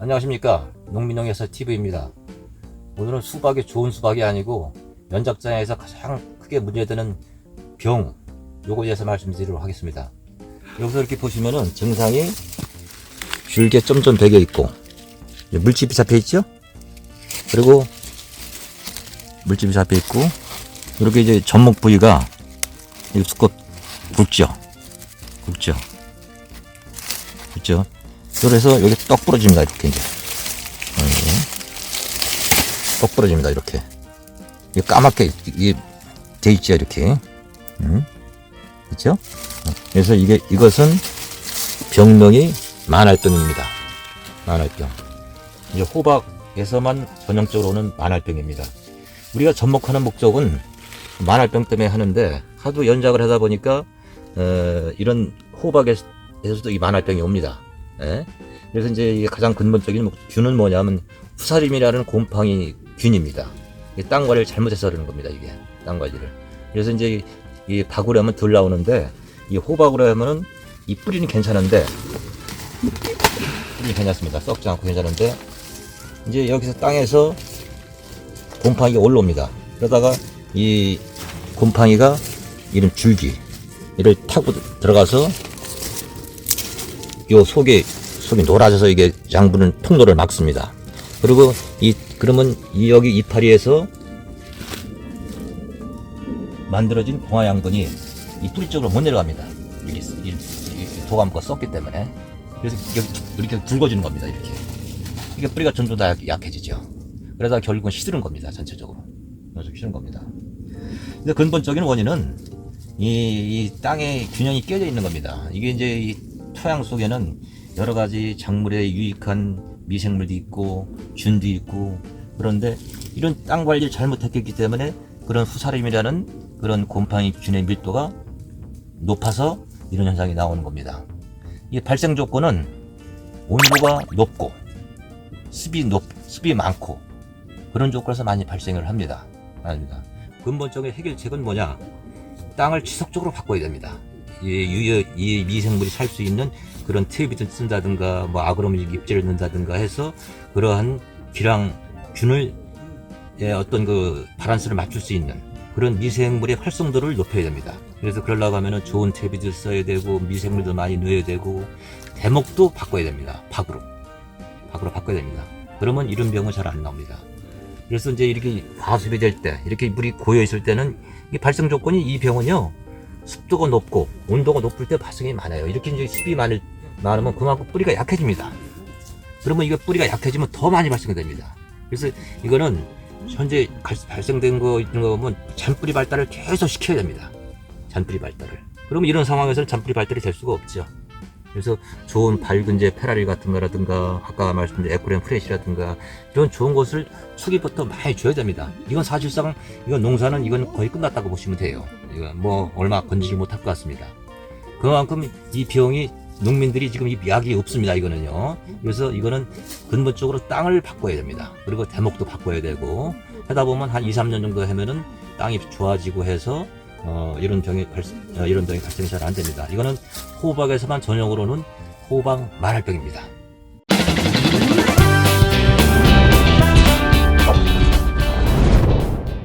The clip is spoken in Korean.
안녕하십니까? 농민농에서 TV입니다. 오늘은 수박이 좋은 수박이 아니고 연작장에서 가장 크게 문제되는 병 요거에 대해서 말씀드리도록 하겠습니다. 여기서 이렇게 보시면은 증상이 줄게 점점 배겨 있고 물집이 잡혀 있죠? 그리고 물집이 잡혀 있고 이렇게 이제 접목 부위가 이 두껍 굵죠? 굵죠? 굵죠 그래서 여기 떡 부러집니다 이렇게 이제. 음. 떡 부러집니다 이렇게. 이게 까맣게 돼 있죠 이렇게. 음. 있죠 어. 그래서 이게 이것은 병명이 만알병입니다. 만알병. 이제 호박에서만 전형적으로는 만알병입니다. 우리가 접목하는 목적은 만알병 때문에 하는데 하도 연작을 하다 보니까 어, 이런 호박에서도 이 만알병이 옵니다 예? 그래서 이제 가장 근본적인 목- 균은 뭐냐면 후사림이라는 곰팡이 균입니다. 이땅 관리를 잘못해서 그러는 겁니다. 이게 땅 관리를. 그래서 이제 이 하면 덜 나오는데 이 호박으로 하면은 이 뿌리는 괜찮은데 뿌리는 괜찮습니다. 썩지 않고 괜찮은데 이제 여기서 땅에서 곰팡이가 올라옵니다. 그러다가 이 곰팡이가 이런 줄기 이를 타고 들어가서 요 속에 속이 노라져서 이게 양분은 통로를 막습니다. 그리고 이 그러면 이 여기 이파리에서 만들어진 동화 양분이 이 뿌리 쪽으로 못 내려갑니다. 이게 이- 이 도감과 썩기 때문에 그래서 이렇게 굵어지는 겁니다. 이렇게 이게 뿌리가 점점 더 약- 약해지죠. 그러다 결국은 시드는 겁니다. 전체적으로 시드는 겁니다. 근본적인 원인은 이, 이 땅에 균형이 깨져 있는 겁니다. 이게 이제 이 토양 속에는 여러 가지 작물에 유익한 미생물도 있고 균도 있고 그런데 이런 땅 관리를 잘못했기 때문에 그런 후사림이라는 그런 곰팡이 균의 밀도가 높아서 이런 현상이 나오는 겁니다. 이 발생 조건은 온도가 높고 습이 높, 습이 많고 그런 조건에서 많이 발생을 합니다. 아닙니다. 근본적인 해결책은 뭐냐? 땅을 지속적으로 바꿔야 됩니다. 이, 유효, 이 미생물이 살 수 있는 그런 트랩이든 쓴다든가 뭐 아그로밀 잎질을 넣는다든가 해서 그러한 기랑 균을 예, 어떤 그 바란스를 맞출 수 있는 그런 미생물의 활성도를 높여야 됩니다. 그래서 그러려고 하면은 좋은 퇴비도 써야 되고 미생물도 많이 넣어야 되고 대목도 바꿔야 됩니다. 박으로 박으로 바꿔야 됩니다. 그러면 이런 병은 잘 안 나옵니다. 그래서 이제 이렇게 과습이 될 때, 이렇게 물이 고여 있을 때는 이 발생 조건이 이 병은요 습도가 높고 온도가 높을 때 발생이 많아요. 이렇게 이제 습이 많을, 많으면 그만큼 뿌리가 약해집니다. 그러면 이거 뿌리가 약해지면 더 많이 발생됩니다. 그래서 이거는 현재 갈- 발생된 거 있는 거 보면 잔뿌리 발달을 계속 시켜야 됩니다. 잔뿌리 발달을. 그러면 이런 상황에서는 잔뿌리 발달이 될 수가 없죠. 그래서 좋은 밝은제 페라리 같은 거라든가 아까 말씀드린 에코렌 프레시라든가 이런 좋은 것을 초기부터 많이 줘야 됩니다. 이건 사실상 이건 농사는 이건 거의 끝났다고 보시면 돼요. 이건 뭐 얼마 건지지 못할 것 같습니다. 그만큼 이 병이 농민들이 지금 이 약이 없습니다. 이거는요. 그래서 이거는 근본적으로 땅을 바꿔야 됩니다. 그리고 대목도 바꿔야 되고 하다 보면 한 2, 3년 정도 하면은 땅이 좋아지고 해서 어, 이런 병이 발생, 어, 이런 병이 발생이 잘 안 됩니다. 이거는 호박에서만 전용으로는 호박 말할병입니다.